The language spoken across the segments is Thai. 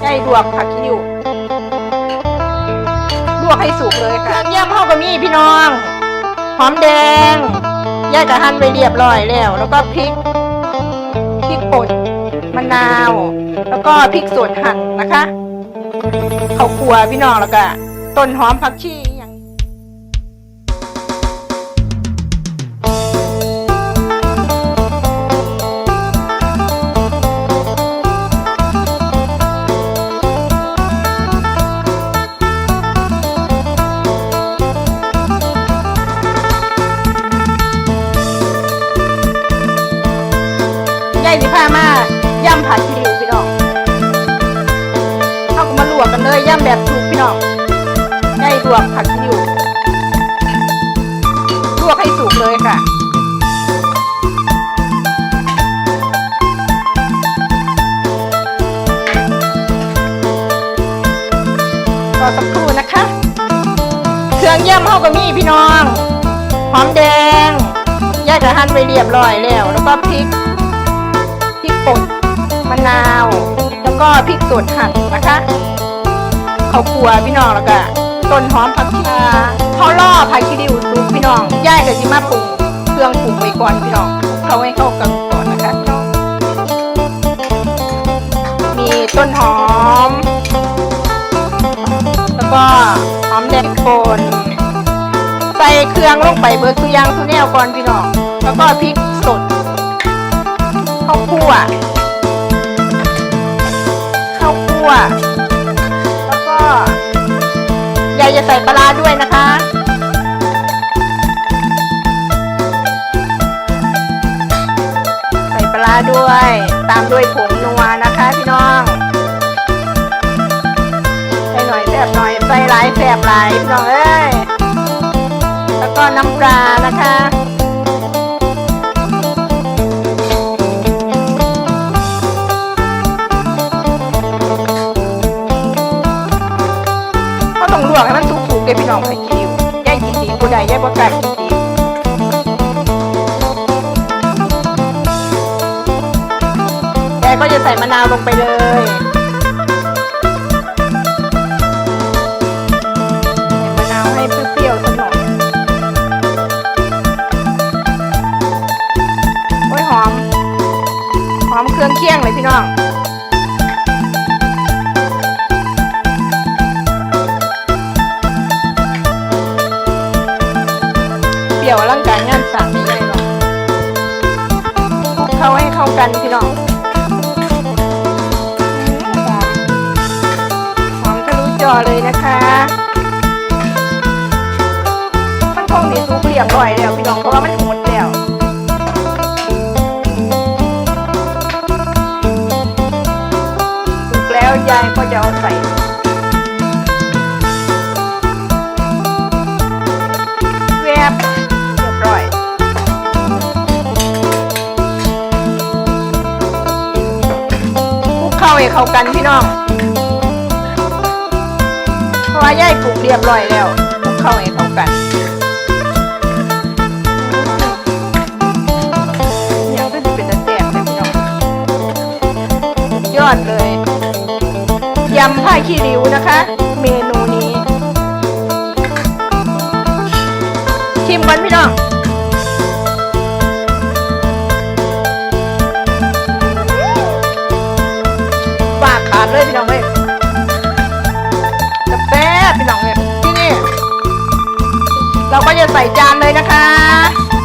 ใกล้ลวกผักคิ้วลวกให้สุกเลยค่ะย่ำเข้ากับมีพี่น้อง หอมแดงย่ายกระหั่นไปเรียบร้อยแล้ว แล้วก็พริก พริกป่นมะนาว แล้วก็พริกสดหั่นนะคะข้าวคั่วพี่น้องแล้วก็ต้นหอมผักชี ยายสิพามาย่ำผัดคิวพี่น้องเขาก็มาลวกกันเลยย่ำแบบถูกพี่น้องยายลวกผัดคิวลวกให้สุกเลยค่ะรอสักครู่นะคะ เครื่องย่ำเขาก็มีพี่น้อง หอมแดงย่ายกระหั่นไปเรียบร้อยแล้ว แล้วก็พริก ป่นมะนาว แล้วก็พริกสดหั่นนะคะข้าวคั่วพี่น้องแล้วก็ต้นหอมผักชีเขาล่อผักชีดิวซุปพี่น้องย่ายกับจิมาปรุงเครื่องปรุงไว้ก่อนพี่น้องเขาให้เข้ากันก่อนนะคะมีต้นหอม แล้วก็หอมแดงป่นใส่เครื่องลงไปเบิร์ทุย่างทุกแนวก่อนพี่น้อง แล้วก็พริกสด คั่วข้าวคั่ว แล้วก็ยายจะใส่ปลาด้วยนะคะใส่ปลาร้าด้วย ตามด้วยผงนัวนะคะพี่น้องใส่หน่อยแสบหน่อยใส่หลายแสบหลายพี่น้องเอ้ยแล้วก็น้ำปลานะคะะใส่มะนาวลงไปเลยใส่มะนาวให้เปรี้ยวๆสักหน่อยโอ้ยหอม หอมเครื่องเคียงเลยพี่น้องเปรี้ยวอลังการงานสาม่ใหญ่หรอกคลุกเข้าให้เข้ากันพี่น้อง อมทะลุจอเลยนะคะมันคงดีซุปเรียบร้อยแล้วพี่น้องเพราะว่ามันหมดแล้วสุกแล้วยายก็จะเอาใส่แวบเรียบร้อยคลุกเข้าให้เข้ากันพี่น้อง ว่าย่ายปลูกเรียบร้อยแล้วคลุกเข้าให้เข้ากันยังก็จะเป็นตะแสบเลยพี่น้ยอดเลยยำผ้าขี้ริ้วนะคะ เราก็จะใส่จานเลยนะคะ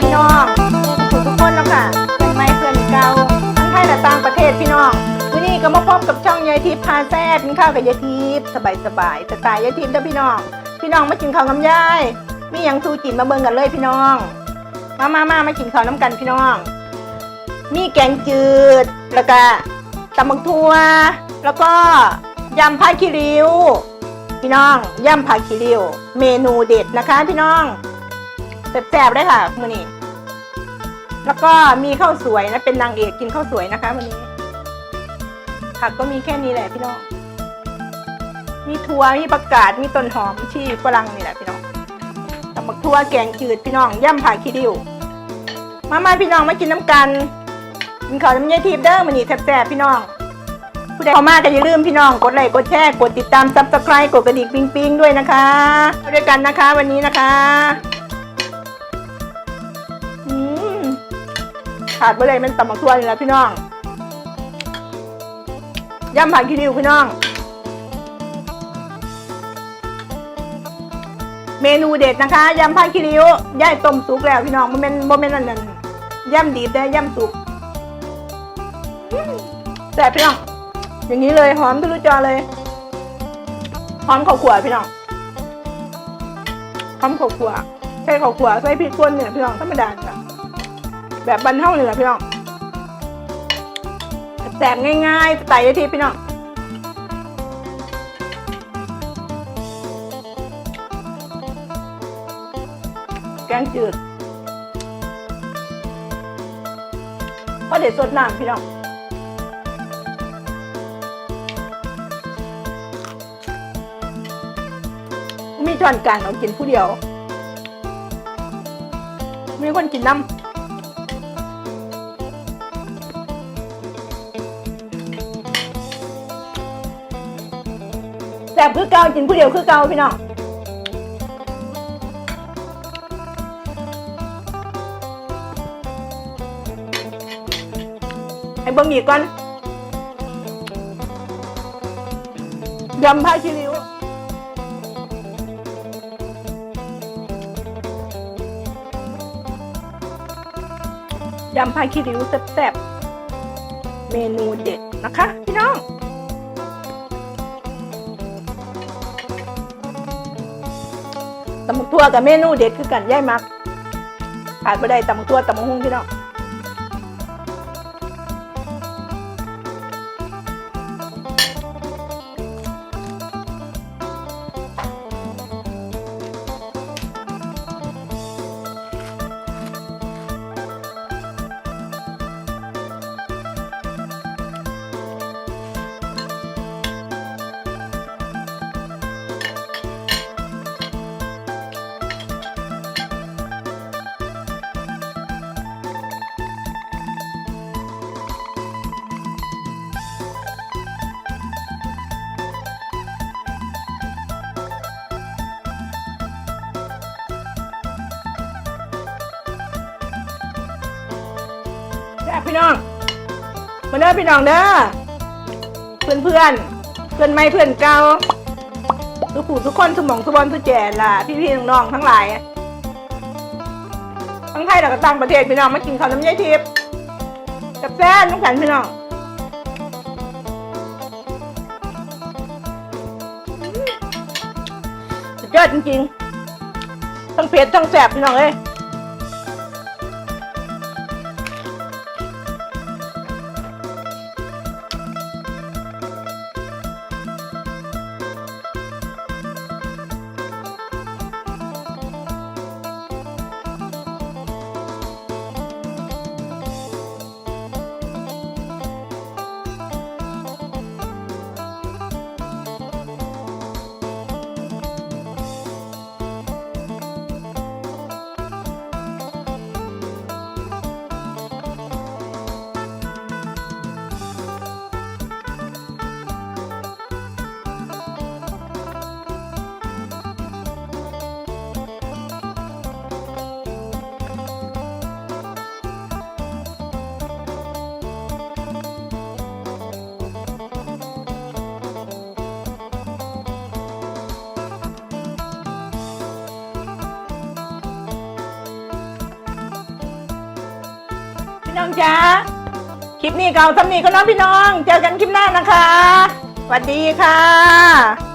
พี่น้องทุกทุกคนแล้วค่ะเพื่อนไม่เพื่อนเก่าทั้งไทยและต่างประเทศพี่น้องวันนี้ก็มาพบกับช่องยายทิพย์พาแซ่บกินข้าวกับยายทิพย์สบายสบายๆสไตล์ยายทิพย์เด้อพี่น้อง พี่น้องมากินข้าวกับยายมีหยังสูจินมาเบิ่งกันเลยพี่น้อง มามามามากินข้าวน้ำกันพี่น้อง มีแกงจืดแล้วก็ตำบักทั่วแล้วก็ยำผักขี้ริ้วพี่น้องยำผักขี้ริ้วเมนูเด็ดนะคะพี่น้อง แซ่บๆเลยค่ะมื้อนี้แล้วก็มีข้าวสวยนะเป็นนางเอกกินข้าวสวยนะคะวันนี้ผักก็มีแค่นี้แหละพี่น้อง มีถั่วมีประกาศมีต้นหอมชีฝรั่งนี่แหละพี่น้องตำบักทั่วแกงจืดพี่น้องย่ำผักขี้ดิวมามาพี่น้องมากินน้ำกันกินข้าวน้ำเยายทีบเด้อมันนี่แซ่บๆพี่น้อง ผู้ใดเข้ามาก็อย่าลืมพี่น้อง กดไลค์กดแชร์กดติดตามซับสไครต์กดกระดิ่งปิ๊งๆด้วยนะคะเอาด้วยกันนะคะ วันนี้นะคะ ขาดไปเลยมันตำบักทั่วนี่แหละพี่น้องย่ำผักขี้ริ้วพี่น้อง เมนูเด็ดนะคะยำผ้าคิริ้วย่ายต้มสุกแล้วพี่น้องมันเป็นโมเมนต์นั่นนั่นย่ำดีบได้ย่ำสุกแต่บพี่น้องอย่างนี้เลยหอมทะลุจอเลยหอมข้าวขวพี่น้องหอมข้าวขวใส่ข้าวขวใส่พริกป่นเนี่ยพี่น้องธรรมดาจ้ะ แบบบันเท่าเลยพี่น้องแสบง่ายๆไตล์ยายทีพี่น้องแกงจืดพอเด็ดสดน้ำพี่น้องมีจอนกลางเรากินผู้เดียว มีคนกินน้ำ แซ่บคือเก่ากินผู้เดียวคือเก่าพี่น้องให้เบิ่งอีกก่อนยำผ้าชิริ้วยำผ้าคิริ้วแซ่บๆเมนูเด็ดนะคะ พี่น้อง ทั่วกับเมนูเด็ดคือกันย่ายมักขาดไปได้ตำบักทั่วตำบักหุ่งพี่น้อง บพี่น้อง มาเด้อพี่น้องเด้อ เพื่อนเพื่อนเพื่อนไม่เพื่อนเก่าทุกผู้ทุกคนสมองสุบอลสุแจล่ะ พี่พี่ๆน้องๆทั้งหลายทั้งไทยแล้วก็ต่างประเทศพี่น้องมากินข้าวน้ำยายทิพย์กับแซ่บน้องกันพี่น้องสุดยอดจริงๆทั้งเผ็ดทั้งแซ่บพี่น้องเอ้ย น้องจ้าคลิปนี้เก่าสำนีก็น้องพี่น้อง เจอกันคลิปหน้านะคะสวัสดีค่ะ